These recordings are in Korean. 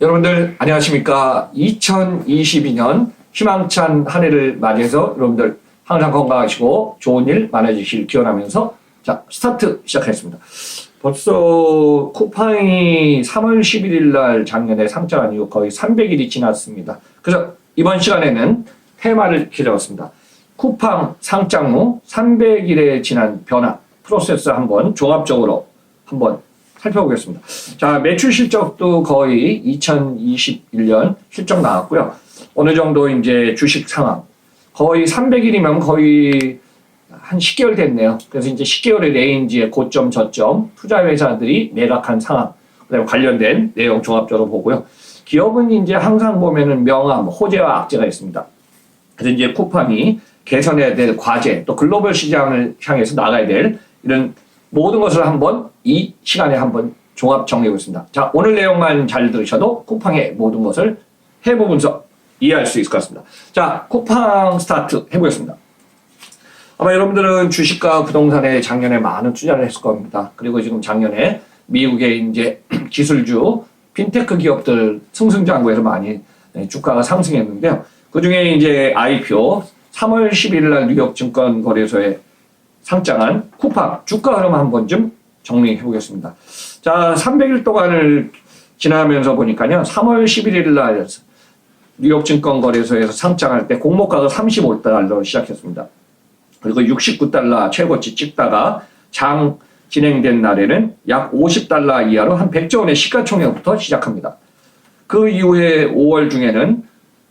여러분들 안녕하십니까? 2022년 희망찬 한 해를 맞이해서 여러분들 항상 건강하시고 좋은 일 많아지실 기원하면서 자 스타트 시작하겠습니다. 벌써 쿠팡이 3월 11일 날 작년에 상장한 이후 거의 300일이 지났습니다. 그래서 이번 시간에는 테마를 적었습니다. 쿠팡 상장 후 300일에 지난 변화 프로세스 한번 종합적으로 한번 살펴보겠습니다. 자, 매출 실적도 거의 2021년 실적 나왔고요. 어느 정도 이제 주식 상황. 거의 300일이면 거의 한 10개월 됐네요. 그래서 이제 10개월의 레인지의 고점, 저점, 투자 회사들이 매각한 상황, 그다음에 관련된 내용 종합적으로 보고요. 기업은 이제 항상 보면은 명암, 호재와 악재가 있습니다. 그래서 이제 쿠팡이 개선해야 될 과제, 또 글로벌 시장을 향해서 나가야 될 이런 모든 것을 한번 이 시간에 한번 종합 정리해 보겠습니다. 자, 오늘 내용만 잘 들으셔도 쿠팡의 모든 것을 해보면서 이해할 수 있을 것 같습니다. 자, 쿠팡 스타트 해보겠습니다. 아마 여러분들은 주식과 부동산에 작년에 많은 투자를 했을 겁니다. 그리고 지금 작년에 미국의 이제 기술주, 핀테크 기업들 승승장구해서 많이 네, 주가가 상승했는데요. 그 중에 이제 IPO 3월 11일 날 뉴욕 증권 거래소에 상장한 쿠팡 주가 흐름 한 번 좀 정리해 보겠습니다. 자, 300일 동안을 지나면서 보니까요. 3월 11일 날 뉴욕 증권 거래소에서 상장할 때 공모가가 35달러로 시작했습니다. 그리고 69달러 최고치 찍다가 장 진행된 날에는 약 50달러 이하로 한 100조 원의 시가총액부터 시작합니다. 그 이후에 5월 중에는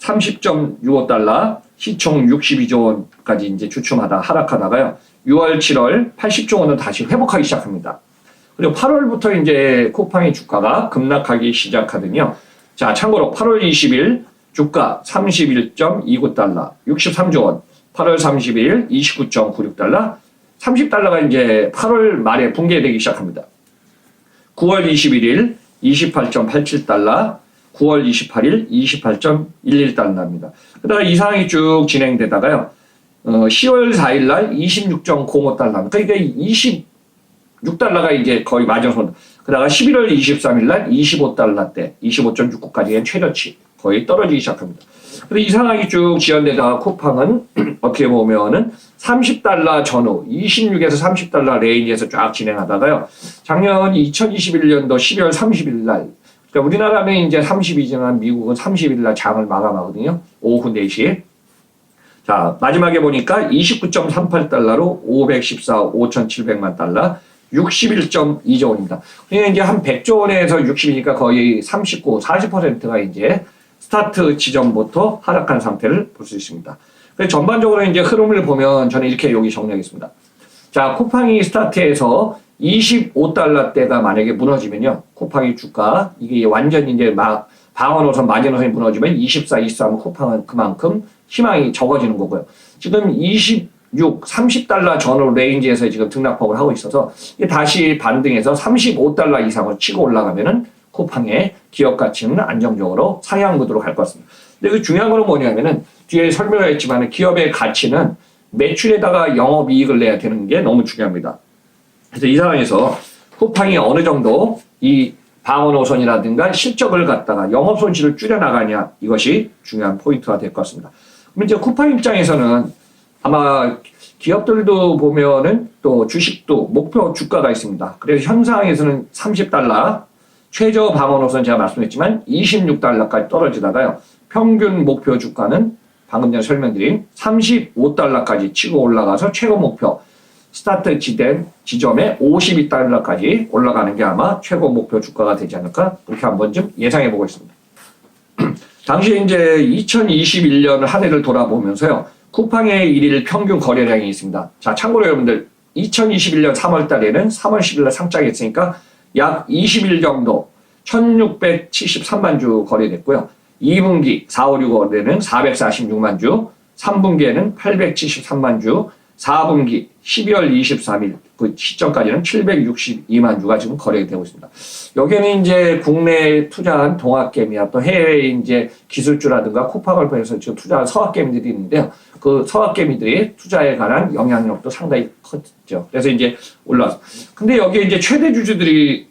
30.65달러, 시총 62조 원까지 이제 주춤하다 하락하다가요. 6월, 7월 80조 원을 다시 회복하기 시작합니다. 그리고 8월부터 이제 쿠팡의 주가가 급락하기 시작하더니요. 자, 참고로 8월 20일 주가 31.29달러, 63조 원. 8월 30일 29.96달러, 30달러가 이제 8월 말에 붕괴되기 시작합니다. 9월 21일 28.87달러, 9월 28일 28.11달러입니다. 그다가 이 상황이 쭉 진행되다가요. 어, 10월 4일 날 26.05달러. 그러니까 26달러가 이제 거의 마지노선. 그다가 11월 23일 날 25달러 대, 25.69까지의 최저치 거의 떨어지기 시작합니다. 근데 이 상황이 쭉 지연되다가 쿠팡은 어떻게 보면은 30달러 전후 26에서 30달러 레인지에서 쫙 진행하다가요. 작년 2021년도 12월 30일 날 그러니까 우리나라는 이제 30이지만 미국은 30일 날 장을 마감하거든요. 오후 4시에. 자, 마지막에 보니까 29.38달러로 514, 5,700만 달러, 61.2조 원입니다. 그러니까 이제 한 100조 원에서 60이니까 거의 39, 40%가 이제 스타트 지점부터 하락한 상태를 볼 수 있습니다. 전반적으로 이제 흐름을 보면 저는 이렇게 여기 정리하겠습니다. 자, 쿠팡이 스타트에서 25달러대가 만약에 무너지면요. 쿠팡이 주가 이게 완전 이제 막 방어노선 마지노선이 무너지면 24, 23 쿠팡은 그만큼 희망이 적어지는 거고요. 지금 26, 30달러 전후 레인지에서 지금 등락폭을 하고 있어서 다시 반등해서 35달러 이상을 치고 올라가면은 쿠팡의 기업 가치는 안정적으로 상향 구도로 갈 것 같습니다. 근데 그 중요한 거는 뭐냐면은 뒤에 설명했지만 기업의 가치는 매출에다가 영업 이익을 내야 되는 게 너무 중요합니다. 그래서 이 상황에서 쿠팡이 어느 정도 이 방어 노선이라든가 실적을 갖다가 영업 손실을 줄여나가냐 이것이 중요한 포인트가 될 것 같습니다. 그럼 이제 쿠팡 입장에서는 아마 기업들도 보면은 또 주식도 목표 주가가 있습니다. 그래서 현상에서는 30달러 최저 방어 노선 제가 말씀했지만 26달러까지 떨어지다가요. 평균 목표 주가는 방금 전에 설명드린 35달러까지 치고 올라가서 최고 목표 스타트 지된 지점에 52달러까지 올라가는 게 아마 최고 목표 주가가 되지 않을까 그렇게 한번 좀 예상해 보고 있습니다. 당시 이제 2021년 한 해를 돌아보면서요. 쿠팡의 일일 평균 거래량이 있습니다. 자, 참고로 여러분들 2021년 3월 달에는 3월 10일 날 상장했으니까 약 20일 정도 1673만 주 거래됐고요. 2분기 4, 5, 6월에는 446만 주, 3분기에는 873만 주, 4분기 12월 23일 그 시점까지는 762만 주가 지금 거래되고 있습니다. 여기는 이제 국내에 투자한 동학개미야 또 해외에 이제 기술주라든가 쿠팡을 통해서 지금 투자한 서학개미들이 있는데요. 그 서학개미들이 투자에 관한 영향력도 상당히 컸죠. 그래서 이제 올라왔어. 근데 여기에 이제 최대 주주들이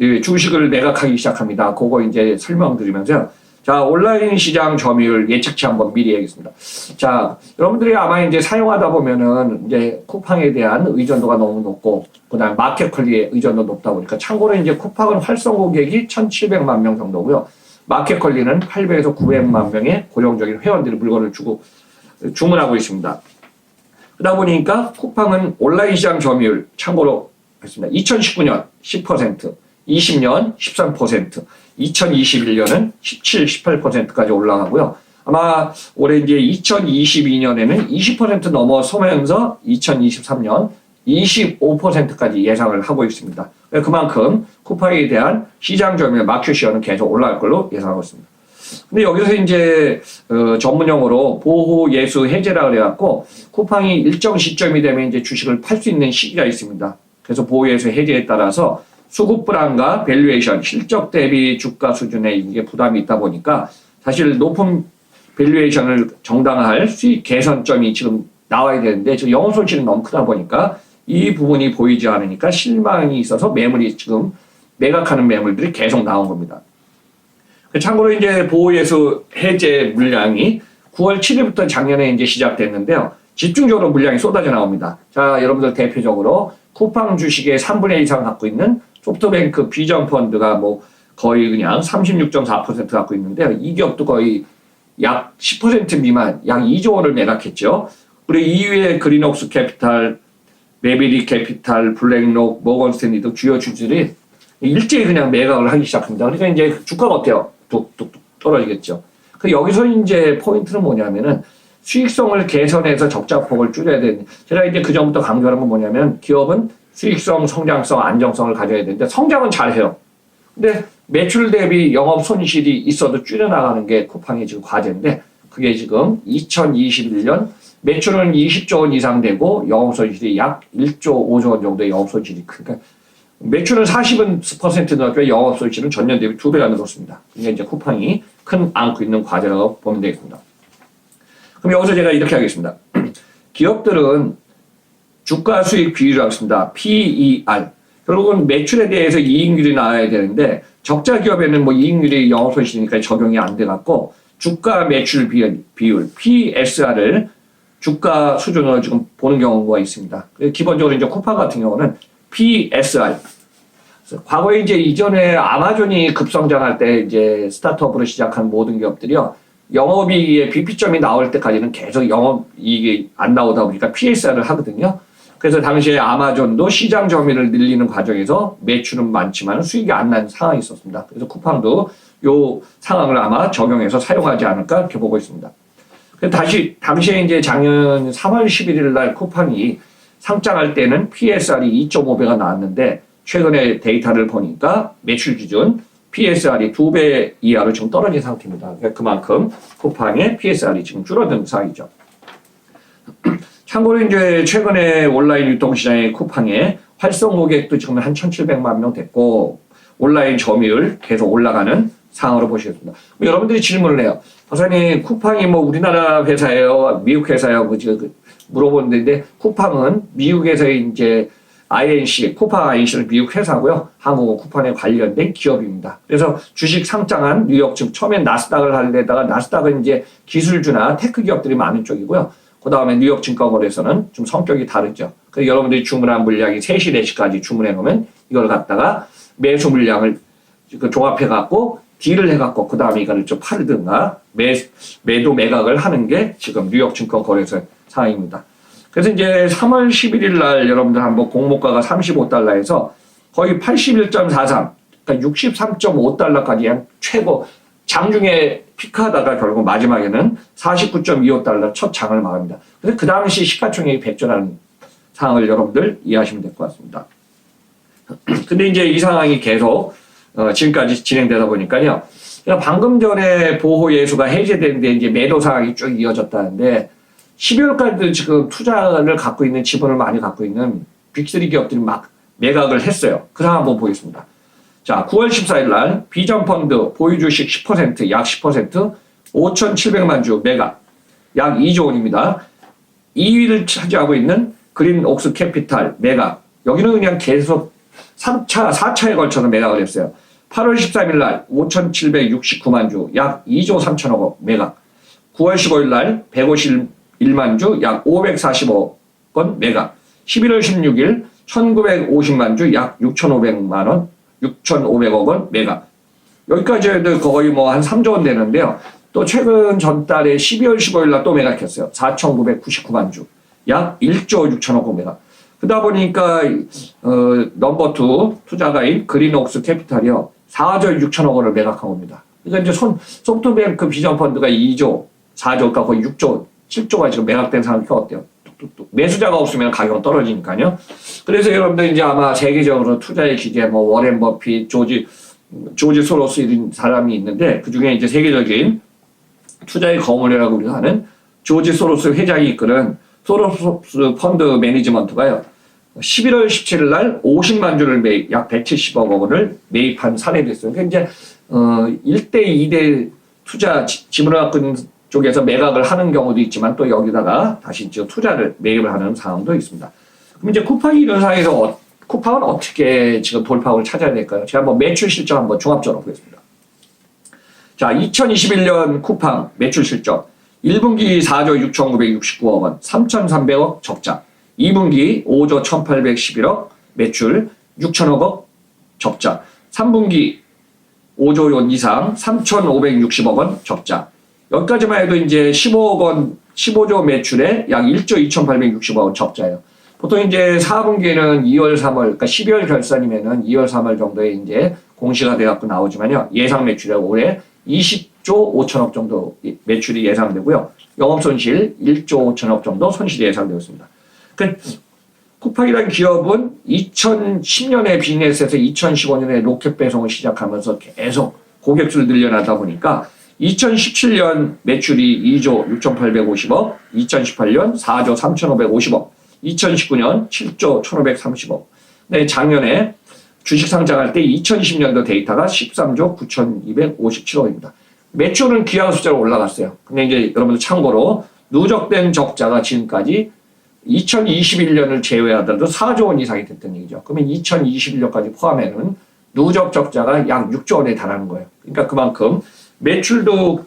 이 주식을 매각하기 시작합니다. 그거 이제 설명드리면서요. 자, 온라인 시장 점유율 예측치 한번 미리 하겠습니다. 자, 여러분들이 아마 이제 사용하다 보면은 이제 쿠팡에 대한 의존도가 너무 높고, 그 다음 마켓 컬리의 의존도 높다 보니까 참고로 이제 쿠팡은 활성 고객이 1,700만 명 정도고요. 마켓 컬리는 800에서 900만 명의 고정적인 회원들이 물건을 주고 주문하고 있습니다. 그러다 보니까 쿠팡은 온라인 시장 점유율 참고로 했습니다. 2019년 10%, 20년 13%, 2021년은 17, 18%까지 올라가고요. 아마 올해 이제 2022년에는 20% 넘어서면서 2023년 25%까지 예상을 하고 있습니다. 그만큼 쿠팡에 대한 시장 점유율 마켓 시어는 계속 올라갈 걸로 예상하고 있습니다. 근데 여기서 이제 어, 전문용어로 보호 예수 해제라 그래갖고 쿠팡이 일정 시점이 되면 이제 주식을 팔 수 있는 시기가 있습니다. 그래서 보호 예수 해제에 따라서 수급 불안과 밸류에이션 실적 대비 주가 수준에 이게 부담이 있다 보니까 사실 높은 밸류에이션을 정당화할 수익 개선점이 지금 나와야 되는데 지금 영업 손실이 너무 크다 보니까 이 부분이 보이지 않으니까 실망이 있어서 매물이 지금 매각하는 매물들이 계속 나온 겁니다. 참고로 이제 보호예수 해제 물량이 9월 7일부터 작년에 이제 시작됐는데요. 집중적으로 물량이 쏟아져 나옵니다. 자, 여러분들 대표적으로 쿠팡 주식의 3분의 1 이상 갖고 있는 소프트뱅크 비전 펀드가 뭐 거의 그냥 36.4% 갖고 있는데요. 이 기업도 거의 약 10% 미만, 약 2조 원을 매각했죠. 그리고 이후에 그린옥스 캐피탈, 메비리 캐피탈, 블랙록, 모건 스탠리도 주요 주주들이 일제히 그냥 매각을 하기 시작합니다. 그러니까 이제 주가가 어때요? 뚝뚝뚝 떨어지겠죠. 그 여기서 이제 포인트는 뭐냐면은 수익성을 개선해서 적자폭을 줄여야 되는. 제가 이제 그 전부터 강조하는 건 뭐냐면 기업은 수익성, 성장성, 안정성을 가져야 되는데 성장은 잘해요. 근데 매출 대비 영업 손실이 있어도 줄여나가는 게 쿠팡의 지금 과제인데 그게 지금 2021년 매출은 20조 원 이상 되고 영업 손실이 약 1조 5조 원 정도의 영업 손실이 크니까 매출은 40% 늘었고 영업 손실은 전년 대비 두 배가 늘었습니다. 이게 이제 쿠팡이 큰 안고 있는 과제라고 보면 되겠습니다. 그럼 여기서 제가 이렇게 하겠습니다. 기업들은 주가 수익 비율이라고 했습니다. PER. 결국은 매출에 대해서 이익률이 나와야 되는데 적자 기업에는 뭐 이익률이 영업 손실이니까 적용이 안 돼 갖고 주가 매출 비율, 비율 PSR을 주가 수준으로 지금 보는 경우가 있습니다. 기본적으로 이제 쿠팡 같은 경우는 PSR. 과거에 이제 이전에 아마존이 급성장할 때 이제 스타트업으로 시작한 모든 기업들이요. 영업이익의 BP점이 나올 때까지는 계속 영업이익이 안 나오다 보니까 PSR을 하거든요. 그래서 당시에 아마존도 시장 점유율을 늘리는 과정에서 매출은 많지만 수익이 안 난 상황이 있었습니다. 그래서 쿠팡도 요 상황을 아마 적용해서 사용하지 않을까 이렇게 보고 있습니다. 다시 당시에 이제 작년 3월 11일 날 쿠팡이 상장할 때는 PSR이 2.5배가 나왔는데 최근에 데이터를 보니까 매출 기준 PSR이 2배 이하로 지금 떨어진 상태입니다. 그러니까 그만큼 쿠팡의 PSR이 지금 줄어든 상황이죠. 참고로 이제 최근에 온라인 유통시장의 쿠팡의 활성 고객도 지금 한 1,700만 명 됐고 온라인 점유율 계속 올라가는 상황으로 보시겠습니다. 뭐 여러분들이 질문을 해요. 박사님 쿠팡이 뭐 우리나라 회사예요, 미국 회사예요, 뭐 지금 물어보는데 쿠팡은 미국에서의 이제 INC, 쿠팡 INC는 미국 회사고요. 한국은 쿠팡에 관련된 기업입니다. 그래서 주식 상장한 뉴욕 증 처음엔 나스닥을 하려다가 나스닥은 이제 기술주나 테크 기업들이 많은 쪽이고요. 그 다음에 뉴욕 증권거래소는 좀 성격이 다르죠. 그래서 여러분들이 주문한 물량이 3시, 4시까지 주문해 놓으면 이걸 갖다가 매수 물량을 그 조합해 갖고 딜을 해 갖고 그 다음에 이거를 좀 팔든가 매, 매도 매각을 하는 게 지금 뉴욕 증권거래소 상황입니다. 그래서 이제 3월 11일 날 여러분들 한번 공모가가 35달러에서 거의 81.43, 그러니까 63.5달러까지 한 최고 장중에 피크하다가 결국 마지막에는 49.25달러 첫 장을 마감합니다. 그래서 그 당시 시가총액이 백전하는 상황을 여러분들 이해하시면 될 것 같습니다. 근데 이제 이 상황이 계속 어, 지금까지 진행되다 보니까요. 방금 전에 보호 예수가 해제되는데 이제 매도 상황이 쭉 이어졌다는데 12월까지도 지금 투자를 갖고 있는 지분을 많이 갖고 있는 빅3 기업들이 막 매각을 했어요. 그 상황 한번 보겠습니다. 자, 9월 14일 날 비전 펀드 보유 주식 10%, 약 10%, 5,700만 주 매각, 약 2조 원입니다. 2위를 차지하고 있는 그린 옥스 캐피탈 매각. 여기는 그냥 계속 3차, 4차에 걸쳐서 매각을 했어요. 8월 13일 날 5,769만 주, 약 2조 3천억 원 매각. 9월 15일 날 151만 주, 약 545억 원 매각. 11월 16일 1,950만 주, 약 6,500만 원, 6,500억 원 매각. 여기까지 해도 거의 뭐 한 3조 원 되는데요. 또 최근 전달에 12월 15일 날 또 매각했어요. 4,999만 주. 약 1조 6천억 원 매각. 그러다 보니까 어, 넘버 투 투자가인 그린옥스 캐피탈이요. 4조 6천억 원을 매각한 겁니다. 그러니까 이제 손 소프트뱅크 비전 펀드가 2조, 4조가 거의 6조, 7조가 지금 매각된 상황이니까 어때요? 뚝뚝뚝. 매수자가 없으면 가격은 떨어지니까요. 그래서 여러분들 이제 아마 세계적으로 투자의 기계 뭐 워렌 버핏, 조지 조지 소로스 이런 사람이 있는데 그 중에 이제 세계적인 투자의 거물이라고 우리가 하는 조지 소로스 회장이 이끄는 소로스 펀드 매니지먼트가요. 11월 17일 날 50만 주를 매입, 약 170억 원을 매입한 사례도 있어요. 그러니까 이제 어 1대 2대 투자 지- 지분을 갖고 있는 쪽에서 매각을 하는 경우도 있지만 또 여기다가 다시 지금 투자를 매입을 하는 상황도 있습니다. 그럼 이제 쿠팡이 이런 상황에서 어, 쿠팡은 어떻게 지금 돌파구를 찾아야 될까요? 제가 한번 매출 실적 한번 종합적으로 보겠습니다. 자, 2021년 쿠팡 매출 실적 1분기 4조 6,969억 원, 3,300억 적자. 2분기 5조 1,811억 매출 6천억 원 적자. 3분기 5조 원 이상 3,560억 원 적자. 여기까지만 해도 이제 15억 원, 15조 매출에 약 1조 2,860억 원 적자예요. 보통 이제 4분기에는 2월, 3월, 그러니까 12월 결산이면은 2월, 3월 정도에 이제 공시가 돼갖고 나오지만요. 예상 매출이 올해 20조 5천억 정도 매출이 예상되고요. 영업 손실 1조 5천억 정도 손실이 예상되고 있습니다. 그 쿠팡이라는 기업은 2010년에 비즈니스에서 2015년에 로켓 배송을 시작하면서 계속 고객수를 늘려나다 보니까 2017년 매출이 2조 6,850억, 2018년 4조 3,550억, 2019년 7조 1,530억. 네, 작년에 주식 상장할 때 2020년도 데이터가 13조 9,257억입니다. 매출은 기하 숫자로 올라갔어요. 근데 이제 여러분들 참고로 누적된 적자가 지금까지 2021년을 제외하더라도 4조 원 이상이 됐던 얘기죠. 그러면 2021년까지 포함해는 누적 적자가 약 6조 원에 달하는 거예요. 그러니까 그만큼 매출도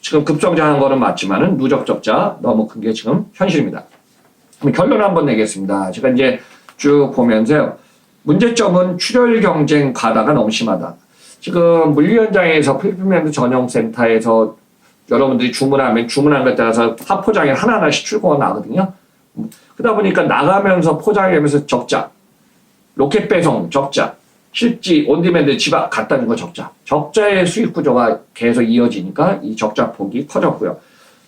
지금 급성장한 거는 맞지만은 누적 적자 너무 큰 게 지금 현실입니다. 결론 한번 내겠습니다. 제가 이제 쭉 보면서요. 문제점은 출혈 경쟁 가다가 너무 심하다. 지금 물류 현장에서 필리핀랜드 전용 센터에서 여러분들이 주문하면 주문한 것에 따라서 화포장에 하나하나씩 출고가 나거든요. 그러다 보니까 나가면서 포장하면서 적자, 로켓 배송 적자, 실지 온디맨드 집앞 갖다 준 거 적자. 적자의 수익 구조가 계속 이어지니까 이 적자 폭이 커졌고요.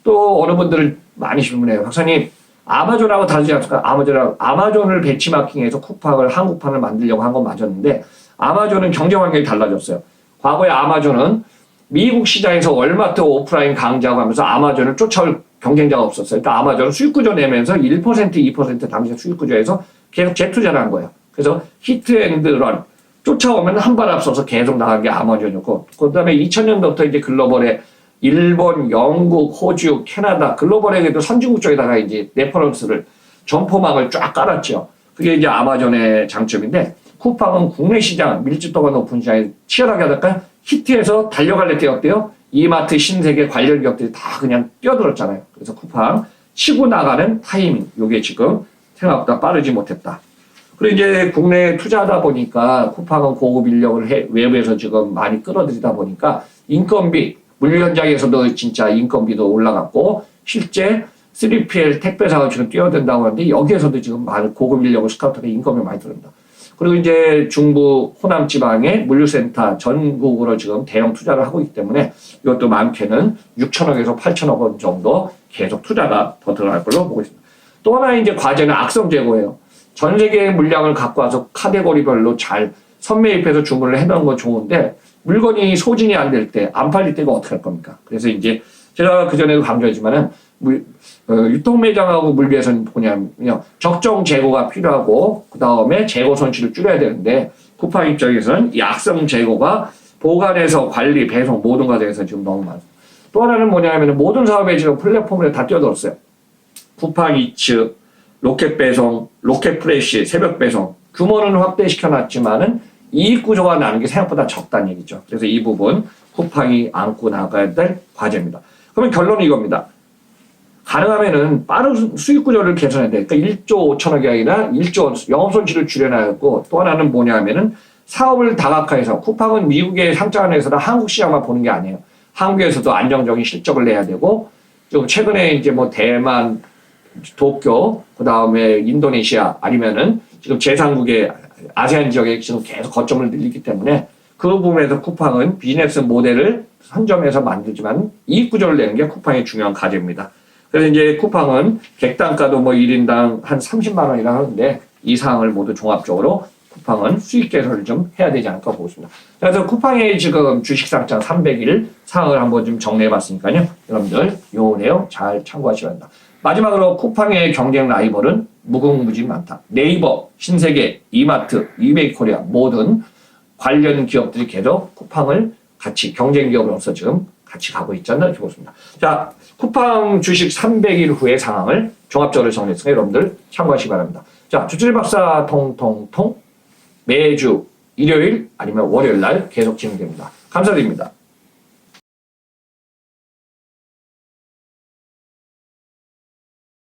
또 어느 분들은 많이 질문해요. 박사님, 아마존하고 다르지 않습니까? 아마존하고 아마존을 배치마킹해서 쿠팡을 한국판을 만들려고 한 건 맞았는데 아마존은 경제 환경이 달라졌어요. 과거에 아마존은 미국 시장에서 월마트 오프라인 강자고 하면서 아마존을 쫓아올 경쟁자가 없었어요. 그러니까 아마존은 수익 구조 내면서 1% 2% 당시 수익 구조에서 계속 재투자를 한 거예요. 그래서 히트 앤드 런 쫓아오면 한 발 앞서서 계속 나간 게 아마존이었고 그 다음에 2000년부터 이제 글로벌에 일본, 영국, 호주, 캐나다 글로벌에게도 선진국 쪽에다가 이제 레퍼런스를 점포망을 쫙 깔았죠. 그게 이제 아마존의 장점인데 쿠팡은 국내 시장 밀집도가 높은 시장에 치열하게 하다가 히트해서 달려갈래 때였대요. 이마트, 신세계 관련 기업들이 다 그냥 뛰어들었잖아요. 그래서 쿠팡 치고 나가는 타이밍 요게 지금 생각보다 빠르지 못했다. 그리고 이제 국내에 투자하다 보니까 쿠팡은 고급 인력을 해- 외부에서 지금 많이 끌어들이다 보니까 인건비, 물류 현장에서도 진짜 인건비도 올라갔고 실제 3PL 택배사가 지금 뛰어든다고 하는데 여기에서도 지금 많은 고급 인력을 스카우트해 인건비 많이 들어옵니다. 그리고 이제 중부 호남 지방의 물류센터 전국으로 지금 대형 투자를 하고 있기 때문에 이것도 많게는 6천억에서 8천억 원 정도 계속 투자가 더 들어갈 걸로 보고 있습니다. 또 하나 이제 과제는 악성 재고예요. 전 세계의 물량을 갖고 와서 카테고리별로 잘 선매입해서 주문을 해놓은 건 좋은데 물건이 소진이 안 될 때, 안 팔릴 때가 어떻게 할 겁니까? 그래서 이제 제가 그전에도 강조했지만은 물, 어, 유통매장하고 물류에서는 뭐냐면요. 적정 재고가 필요하고 그 다음에 재고 손실을 줄여야 되는데 쿠팡 입장에서는 이 악성 재고가 보관에서 관리, 배송 모든 과정에서 지금 너무 많습니다. 또 하나는 뭐냐면 모든 사업에 지금 플랫폼에 다 뛰어들었어요. 쿠팡 이츠, 로켓 배송, 로켓 프레시, 새벽 배송 규모는 확대시켜 놨지만은 이익 구조가 나는 게 생각보다 적다는 얘기죠. 그래서 이 부분 쿠팡이 안고 나가야 될 과제입니다. 그러면 결론은 이겁니다. 가능하면은 빠른 수익 구조를 개선해야 돼. 그러니까 1조 5천억이 아니라 1조 원 영업 손실을 줄여나가고 또 하나는 뭐냐면은 사업을 다각화해서 쿠팡은 미국의 상장안에서는 한국 시장만 보는 게 아니에요. 한국에서도 안정적인 실적을 내야 되고 좀 최근에 이제 뭐 대만, 도쿄, 그 다음에 인도네시아 아니면은 지금 제3국의 아세안 지역에 지금 계속 거점을 늘리기 때문에 그 부분에서 쿠팡은 비즈니스 모델을 선점해서 만들지만 이익 구조를 내는 게 쿠팡의 중요한 과제입니다. 그래서 이제 쿠팡은 객단가도 뭐 1인당 한 30만 원이라 하는데 이 사항을 모두 종합적으로 쿠팡은 수익 개선을 좀 해야 되지 않을까 보고 있습니다. 그래서 쿠팡의 지금 주식 상장 300일 사항을 한번 좀 정리해 봤으니까요. 여러분들 요 내용 잘 참고하시기 바랍니다. 마지막으로 쿠팡의 경쟁 라이벌은 무궁무진 많다. 네이버, 신세계, 이마트, 이메이코리아 모든 관련 기업들이 계속 쿠팡을 같이 경쟁 기업으로서 지금 같이 가고 않나 이렇게 보습니다. 자, 쿠팡 주식 300일 후의 상황을 종합적으로 정리했으니까 여러분들 참고하시기 바랍니다. 자, 주철 박사 통통통 매주 일요일 아니면 월요일 날 계속 진행됩니다. 감사드립니다.